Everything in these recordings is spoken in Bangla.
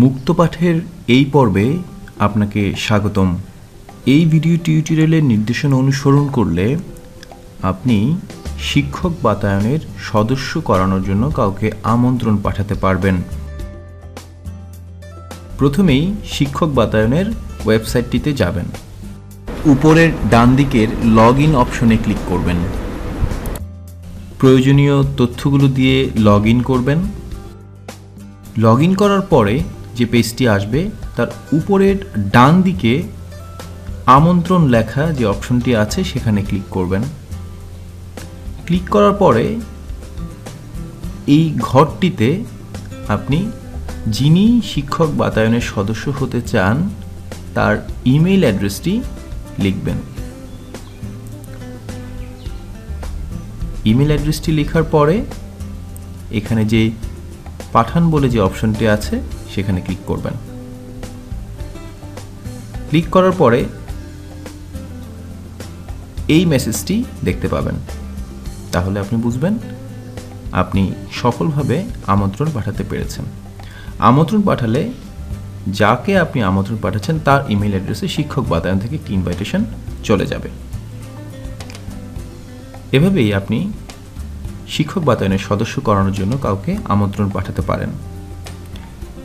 মুক্তপাঠের এই পর্বে আপনাকে স্বাগতম। এই ভিডিও টিউটোরিয়ালের নির্দেশনা অনুসরণ করলে আপনি শিক্ষক বাতায়নের সদস্য করানোর জন্য কাউকে আমন্ত্রণ পাঠাতে পারবেন। প্রথমেই শিক্ষক বাতায়নের ওয়েবসাইটটিতে যাবেন। উপরের ডান দিকের লগ ইন অপশনে ক্লিক করবেন। প্রয়োজনীয় তথ্যগুলো দিয়ে লগ ইন করবেন। লগ ইন করার পরে যে পেজটি আসবে, তার উপরের ডান দিকে আমন্ত্রণ লেখা যে অপশনটি আছে, সেখানে ক্লিক করবেন। ক্লিক করার পরে এই ঘরটিতে আপনি যিনি শিক্ষক বাতায়নের সদস্য হতে চান, তার ইমেল অ্যাড্রেসটি লিখবেন। ইমেল অ্যাড্রেসটি লেখার পরে এখানে যে পাঠান বলে যে অপশনটি আছে সেখানে ক্লিক করবেন। ক্লিক করার পরে এই মেসেজটি দেখতে পাবেন। তাহলে আপনি বুঝবেন, আপনি সফলভাবে আমন্ত্রণ পাঠাতে পেরেছেন। আমন্ত্রণ পাঠালে যাকে আপনি আমন্ত্রণ পাঠাচ্ছেন, তার ইমেল অ্যাড্রেসে শিক্ষক বাতায়ন থেকে একটি ইনভাইটেশন চলে যাবে। এভাবেই আপনি শিক্ষক বাতায়নের সদস্য করানোর জন্য কাউকে আমন্ত্রণ পাঠাতে পারেন।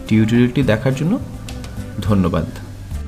টিউটোরিয়ালটি দেখার জন্য ধন্যবাদ।